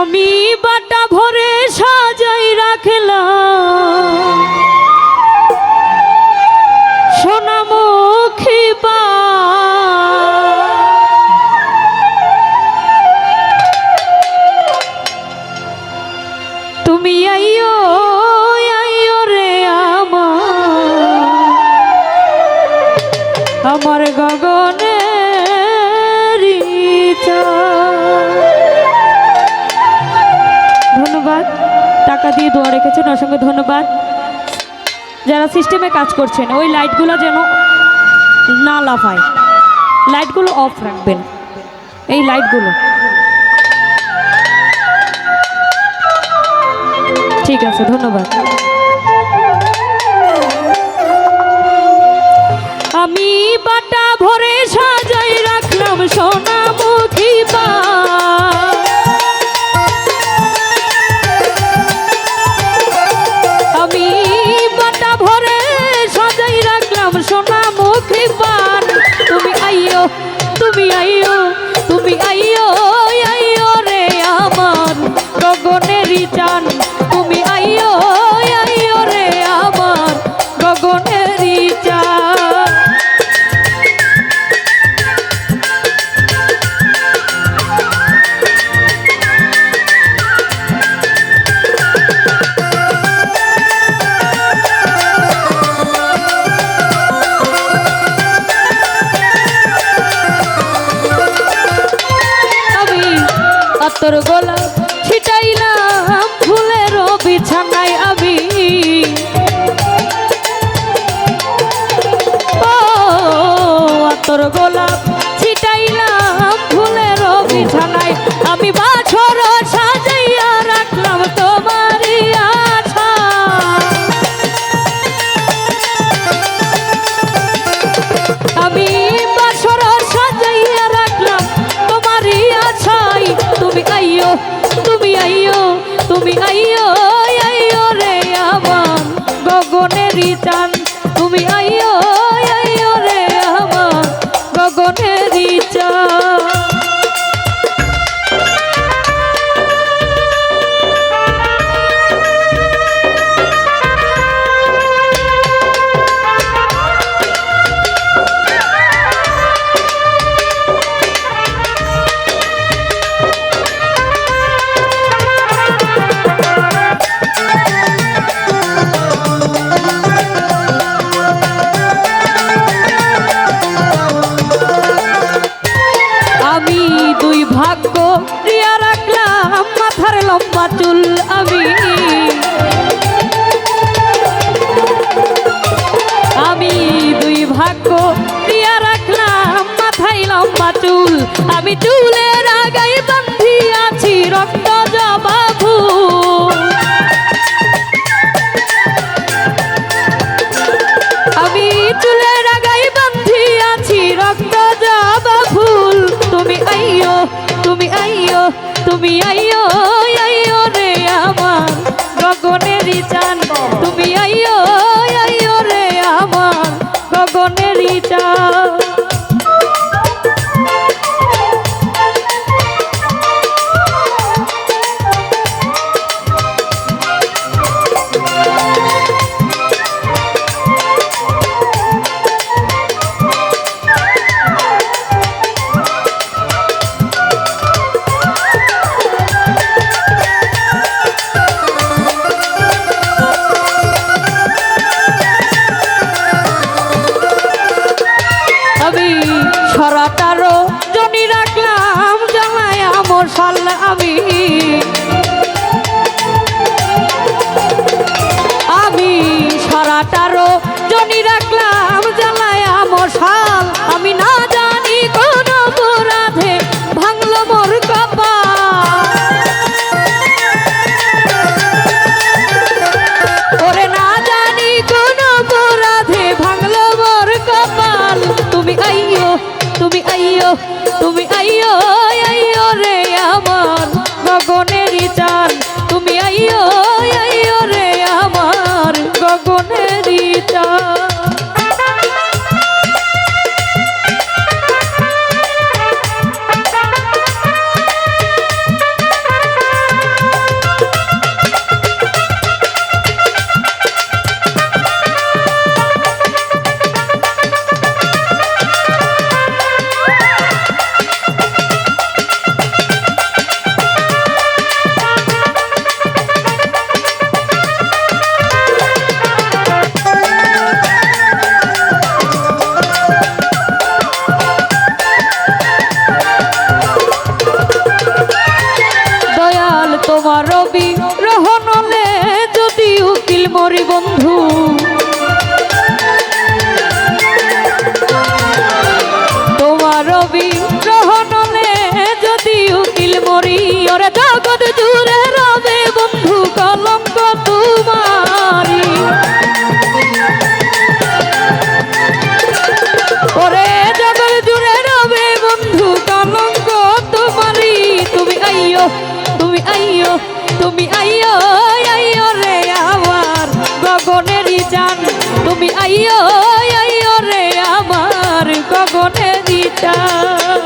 আমি বাটা ভরে সাজাই রাখলাম। সোনামুখী তুমি আইও আইও রে আমার। আমার গগনে দিয়ে দোয়া রেখেছেন অসংখ্য ধন্যবাদ। যারা সিস্টেমে কাজ করছেন, ওই লাইটগুলো যেন না লাফায়। লাইটগুলো অফ রাখবেন। এই লাইটগুলো ঠিক আছে, ধন্যবাদ। আতর গোলাপ ছিটাইলাম ফুলের মাথার লম্বা আমি আমি দুই ভাগ্য প্রিয়া রাখলাম, মাথায় লম্বা চুল। আমি চুলের আগাই আছি রক্ত জবাবু আমি চুলের আগাই বান্ধি আছি রক্ত যাবা ফুল। তুমি আইও তুমি আইও তুমি আইও তুমি আইও আইও রে আমার গগনেরই চান আমি। সরাটারও জনি রাখলাম আমর সাল আমি না জানি কোন অপরাধে ভাঙলো মোর কপাল। ওরে না জানি কোন অপরাধে ভাঙলো মোর কপাল। তুমি আইও তুমি আইও তোমার রবি রহনলে যদি উকিল মরি বন্ধু। তোমার রবি রহনলে যদি উকিল মরি, ওরে জগৎ তুমি আইয়ো, তুমি আইও আইও রে আমার গগনেরই জান তুমি আইও আইও রে আমার গগনেরই জান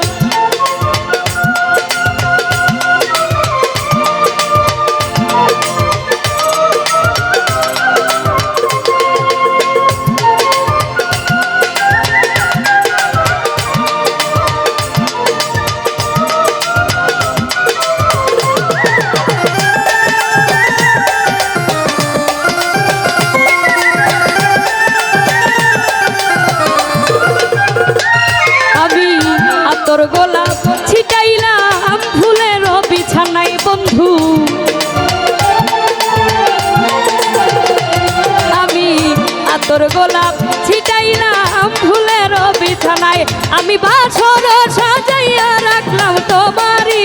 আতর গোলাপ ছিটাইলাম ফুলের বিছানায়। আমি বাছর সাজাইয়া রাখলাম তোমারই